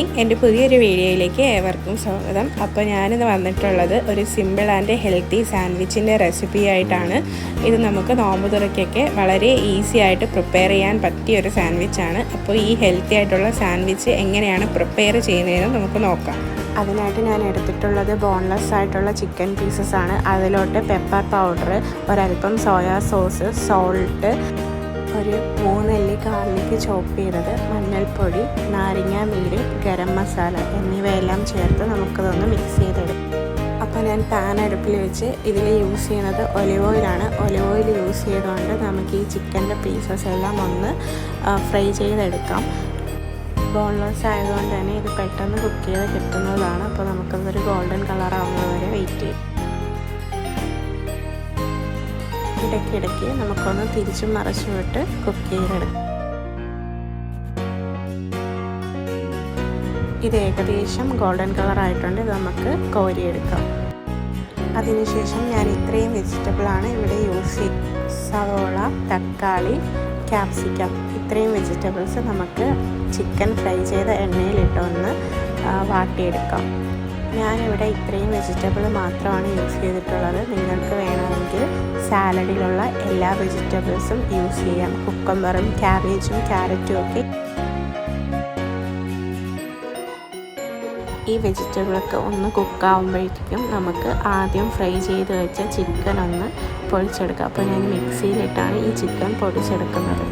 Morning. എന്റെ പുതിയൊരു വീഡിയോയിലേക്ക് ഏവർക്കും സ്വാഗതം. അപ്പോൾ ഞാനിന്ന് വന്നിട്ടുള്ളത് ഒരു സിമ്പിൾ ആൻഡ് ഹെൽത്തി സാൻഡ്വിച്ചിന്റെ റെസിപ്പി ആയിട്ടാണ്. ഇത് നമുക്ക് നോമ്പ് തുറയ്ക്കൊക്കെ വളരെ ഈസി ആയിട്ട് പ്രിപ്പയർ ചെയ്യാൻ പറ്റിയ ഒരു സാൻഡ്വിച്ചാണ് അപ്പോൾ ഈ ഹെൽത്തി ആയിട്ടുള്ള സാൻഡ്വിച്ച് എങ്ങനെയാണ് പ്രിപ്പയർ ചെയ്യുന്നതെന്ന് നമുക്ക് നോക്കാം. അതിനായിട്ട് ഞാൻ എടുത്തിട്ടുള്ളത് ബോൺലെസ് ആയിട്ടുള്ള ചിക്കൻ പീസസ് ആണ്. അതിലോട്ട് പെപ്പർ പൗഡർ ഒരല്പം സോയാ സോസ് സോൾട്ട് ഒരു മൂന്നല്ലി ഗാർലിക്ക് ചോപ്പ് ചെയ്തത് മഞ്ഞൾപ്പൊടി നാരങ്ങ നീര് ഗരം മസാല എന്നിവയെല്ലാം ചേർത്ത് നമുക്കതൊന്ന് മിക്സ് ചെയ്തെടുക്കാം. അപ്പോൾ ഞാൻ പാൻ അടുപ്പിൽ വെച്ച് ഇതിൽ യൂസ് ചെയ്യുന്നത് ഒലിവ് ഓയിലാണ് ഒലിവ് ഓയിൽ യൂസ് ചെയ്തുകൊണ്ട് നമുക്ക് ഈ ചിക്കന്റെ പീസസ് എല്ലാം ഒന്ന് ഫ്രൈ ചെയ്തെടുക്കാം. ബോൺലെസ് ആയതുകൊണ്ട് തന്നെ ഇത് പെട്ടെന്ന് കുക്ക് ചെയ്ത് കിട്ടുന്നതാണ്. അപ്പോൾ നമുക്കതൊരു ഗോൾഡൻ കളർ ആവുന്നത് വരെ വെയിറ്റ് ചെയ്യും. ഇടയ്ക്കിടയ്ക്ക് നമുക്കൊന്ന് തിരിച്ചും മറച്ചു വിട്ട് കുക്ക് ചെയ്തെടുക്കാം. ഇത് ഏകദേശം ഗോൾഡൻ കളർ ആയിട്ടുണ്ട്. ഇത് നമുക്ക് കോരിയെടുക്കാം. അതിനുശേഷം ഞാൻ ഇത്രയും വെജിറ്റബിളാണ് ഇവിടെ യൂസ് ചെയ്യുന്നത് സവോള തക്കാളി ക്യാപ്സിക്കം ഇത്രയും വെജിറ്റബിൾസ് നമുക്ക് ചിക്കൻ ഫ്രൈ ചെയ്ത എണ്ണയിലിട്ടൊന്ന് വാട്ടിയെടുക്കാം. ഞാനിവിടെ ഇത്രയും വെജിറ്റബിൾ മാത്രമാണ് യൂസ് ചെയ്തിട്ടുള്ളത്. നിങ്ങൾക്ക് വേണമെങ്കിൽ സാലഡിലുള്ള എല്ലാ വെജിറ്റബിൾസും യൂസ് ചെയ്യാം. കുക്കമ്പറും ക്യാബേജും ക്യാരറ്റും ഒക്കെ ഈ വെജിറ്റബിളൊക്കെ ഒന്ന് കുക്കാവുമ്പോഴത്തേക്കും നമുക്ക് ആദ്യം ഫ്രൈ ചെയ്ത് വെച്ച ചിക്കൻ ഒന്ന് പൊടിച്ചെടുക്കാം അപ്പോൾ ഞാൻ മിക്സിയിലിട്ടാണ് ഈ ചിക്കൻ പൊടിച്ചെടുക്കുന്നത്.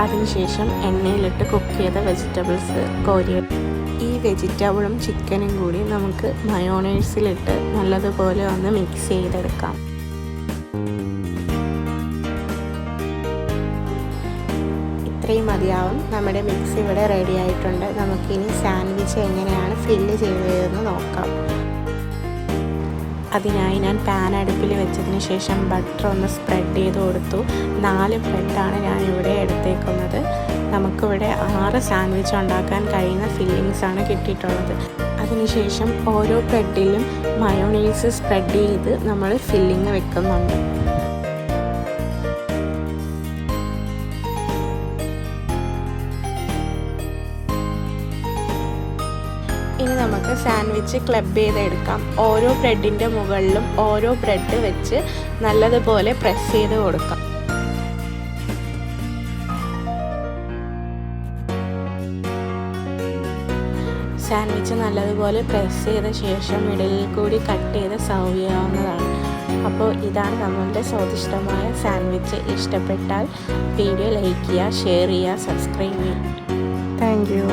അതിനുശേഷം എണ്ണയിലിട്ട് കുക്ക് ചെയ്ത വെജിറ്റബിൾസ് കോരി ഈ വെജിറ്റബിളും ചിക്കനും കൂടി നമുക്ക് മയോണൈസിലിട്ട് നല്ലതുപോലെ ഒന്ന് മിക്സ് ചെയ്തെടുക്കാം. ഇത്രയും മതിയാവും. നമ്മുടെ മിക്സ് ഇവിടെ റെഡി ആയിട്ടുണ്ട്. നമുക്കിനി സാൻഡ്വിച്ച് എങ്ങനെയാണ് ഫില്ല് ചെയ്തതെന്ന് നോക്കാം. അതിനായി ഞാൻ പാൻ അടുപ്പിൽ വെച്ചതിന് ശേഷം ബട്ടർ ഒന്ന് സ്പ്രെഡ് ചെയ്ത് കൊടുത്തു. നാല് ബ്രെഡാണ് ഇവിടെ എടുത്തേക്കുന്നത്. നമുക്കിവിടെ ആറ് സാൻഡ്വിച്ച് ഉണ്ടാക്കാൻ കഴിയുന്ന ഫില്ലിങ്സ് ആണ് കിട്ടിയിട്ടുള്ളത്. അതിനുശേഷം ഓരോ ബ്രെഡിലും മയോണൈസ് സ്പ്രെഡ് ചെയ്ത് നമ്മൾ ഫില്ലിങ് വെക്കുന്നുണ്ട്. ഇനി നമുക്ക് സാൻഡ്വിച്ച് ക്ലബ് ചെയ്തെടുക്കാം. ഓരോ ബ്രെഡിന്റെ മുകളിലും ഓരോ ബ്രെഡ് വെച്ച് നല്ലതുപോലെ പ്രസ് ചെയ്ത് കൊടുക്കാം. സാൻഡ്വിച്ച് നല്ലതുപോലെ പ്രസ് ചെയ്ത ശേഷം മിഡിലിൽ കൂടി കട്ട് ചെയ്ത് സർവ് ചെയ്യാവുന്നതാണ്. അപ്പോൾ ഇതാണ് നമ്മളുടെ സ്വാദിഷ്ടമായ സാൻഡ്വിച്ച്. ഇഷ്ടപ്പെട്ടാൽ വീഡിയോ ലൈക്ക് ചെയ്യുക ഷെയർ ചെയ്യുക സബ്സ്ക്രൈബ് ചെയ്യുക. Thank you.